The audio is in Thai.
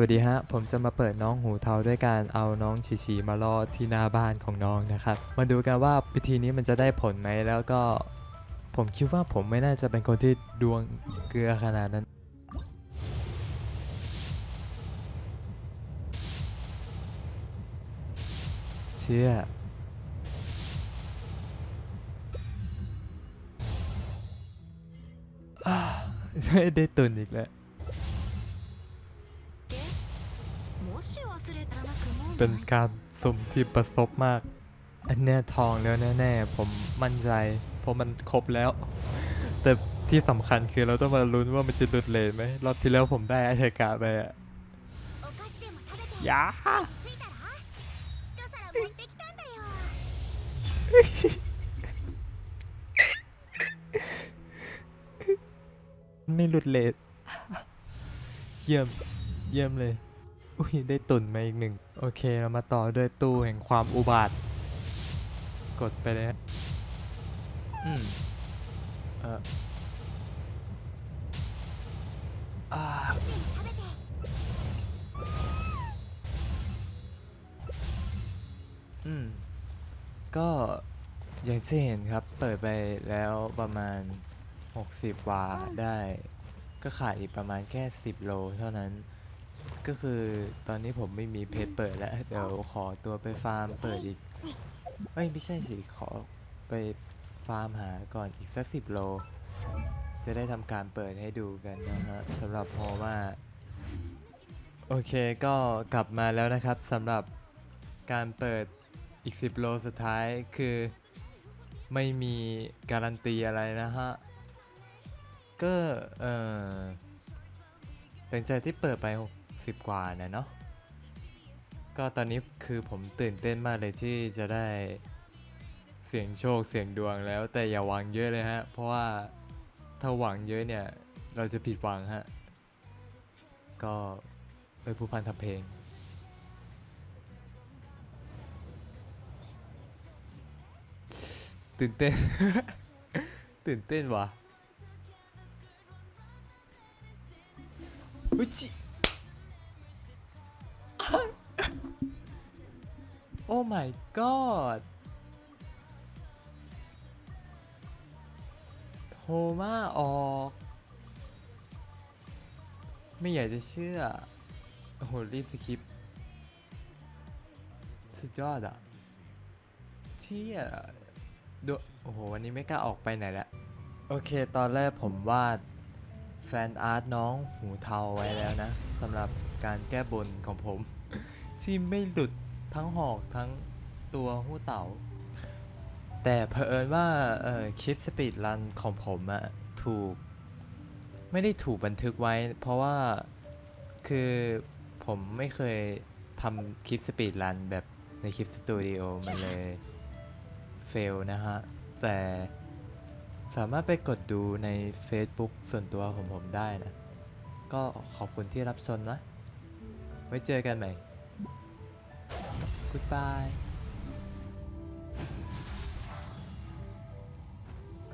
วัสดีฮะ ผมจะมาเปิดน้องหูเทาด้วยการเอาน้องฉีฉีมาล่อที่หน้าบ้านของน้องนะครับ มาดูกันว่าวิธีนี้มันจะได้ผลไหม แล้วก็ผมคิดว่าผมไม่น่าจะเป็นคนที่ดวงเกลือขนาดนั้น เชื่ออ่าได้ตุนอีกแล้ว เป็นการสุ่มที่ประสบมาก อันเนี้ทองแล้วแน่ๆ ผมมั่นใจ เพราะมันครบแล้ว แต่ที่สำคัญคือเราต้องมาลุ้นว่ามันจะหลุดเลนไหม รอบที่แล้วผมได้อาชากาไปอะยาไม่หลุดเลนเยี่ยม เยี่ยมเลย อุ้ยได้ตุ่นมาอีกหนึ่งโอเคเรามาต่อด้วยตู้แห่งความอุบาท กดไปเลยอืมเอออ่าอืม ก็อย่างที่เห็นครับ เปิดไปแล้วประมาณ 60 วาได้ ก็ขายอีกประมาณแค่ 10 โลเท่านั้น ก็คือตอนนี้ผมไม่มีเพจเปิดแล้ว เดี๋ยวขอตัวไปฟาร์มเปิดอีกเอ้ยไม่ใช่สิ ขอไปฟาร์มหาก่อนอีกสัก10โล จะได้ทำการเปิดให้ดูกันนะฮะสำหรับโฮมาโอเคก็กลับมาแล้วนะครับสำหรับการเปิดอีก 10 โลสุดท้ายคือไม่มีการันตีอะไรนะฮะ ก็เออหลังจากที่เปิดไป 60 กว่านะเนาะก็ตอนนี้คือผมตื่นเต้นมากเลยที่จะได้เสียงโชคเสียงดวงแล้ว แต่อย่าหวังเยอะเลยฮะ เพราะว่าถ้าหวังเยอะเนี่ย เราจะผิดหวังฮะ ก็เป็นผู้พันทำเพลงตื่นเต้น ตื่นเต้นว่ะอุจิ โอ้ my god โทรมาออก ไม่อยากจะเชื่อ โอ้โห รีบสคริปต์สุดยอดอะเชี่ยดโอ้โห วันนี้ไม่กล้าออกไปไหนละโอเค ตอนแรกผมวาดแฟนอาร์ตน้องหูเทาไว้แล้วนะสำหรับการแก้บนของผม ที่ไม่หลุด ทั้งหอกทั้งตัวหู้เต่า แต่เผอิญว่าเอ่อคลิปสปีดรันของผมอะถูก ไม่ได้ถูกบันทึกไว้ เพราะว่าคือผมไม่เคยทำคลิปสปีดรันแบบในคลิปสตูดิโอมันเลยเฟลนะฮะ แต่สามารถไปกดดูใน Facebook ส่วนตัวของผมได้นะ ก็ขอบคุณที่รับชมนะ ไว้เจอกันใหม่ Goodbye